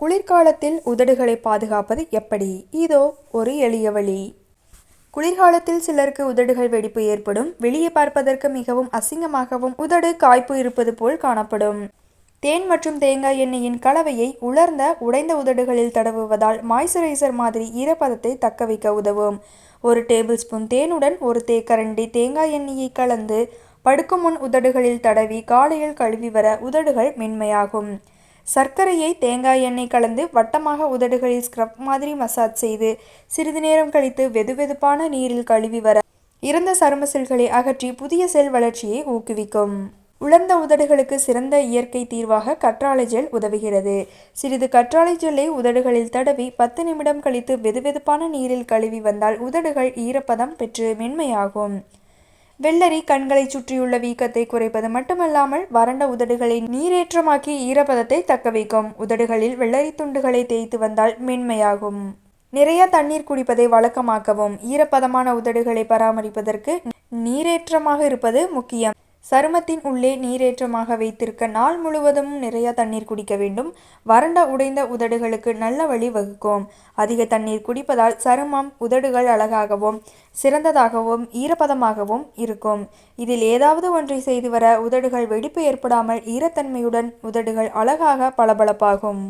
குளிர்காலத்தில் உதடுகளை பாதுகாப்பது எப்படி? இதோ ஒரு எளிய வழி. குளிர்காலத்தில் சிலருக்கு உதடுகள் வெடிப்பு ஏற்படும். வெளியே பார்ப்பதற்கு மிகவும் அசிங்கமாகவும் உதடு காய்ப்பு இருப்பது போல் காணப்படும். தேன் மற்றும் தேங்காய் எண்ணெயின் கலவையை உலர்ந்த உடைந்த உதடுகளில் தடவுவதால் மாய்ஸ்சரைசர் மாதிரி ஈரப்பதத்தை தக்க வைக்க உதவும். ஒரு டேபிள் ஸ்பூன் தேனுடன் ஒரு தேக்கரண்டி தேங்காய் எண்ணெயை கலந்து படுக்கும் முன் உதடுகளில் தடவி காலையில் கழுவி வர உதடுகள் மென்மையாகும். சர்க்கரையை தேங்காய் எண்ணெய் கலந்து வட்டமாக உதடுகளில் ஸ்க்ரப் மாதிரி மசாஜ் செய்து சிறிது நேரம் கழித்து வெதுவெதுப்பான நீரில் கழுவி வர இறந்த சரும செல்களை அகற்றி புதிய செல் வளர்ச்சியை ஊக்குவிக்கும். உலர்ந்த உதடுகளுக்கு சிறந்த இயற்கை தீர்வாக கற்றாழை ஜெல் உதவுகிறது. சிறிது கற்றாழை ஜெல்லை உதடுகளில் தடவி பத்து நிமிடம் கழித்து வெதுவெதுப்பான நீரில் கழுவி வந்தால் உதடுகள் ஈரப்பதம் பெற்று மென்மையாகும். வெள்ளரி கண்களை சுற்றியுள்ள வீக்கத்தை குறைப்பது மட்டுமல்லாமல் வறண்ட உதடுகளை நீரேற்றமாக்கி ஈரப்பதத்தை தக்க வைக்கும். உதடுகளில் வெள்ளரி துண்டுகளை தேய்த்து வந்தால் மென்மையாகும். நிறைய தண்ணீர் குடிப்பதை வழக்கமாக்கவும். ஈரப்பதமான உதடுகளை பராமரிப்பதற்கு நீரேற்றமாக இருப்பது முக்கியம். சருமத்தின் உள்ளே நீரேற்றமாக வைத்திருக்க நாள் முழுவதும் நிறைய தண்ணீர் குடிக்க வேண்டும். வறண்ட உடைந்த உதடுகளுக்கு நல்ல வழி வகுக்கும். அதிக தண்ணீர் குடிப்பதால் சருமம் உதடுகள் அழகாகவும் சிறந்ததாகவும் ஈரப்பதமாகவும் இருக்கும். இதில் ஏதாவது ஒன்றை செய்து வர உதடுகள் வெடிப்பு ஏற்படாமல் ஈரத்தன்மையுடன் உதடுகள் அழகாக பளபளப்பாகும்.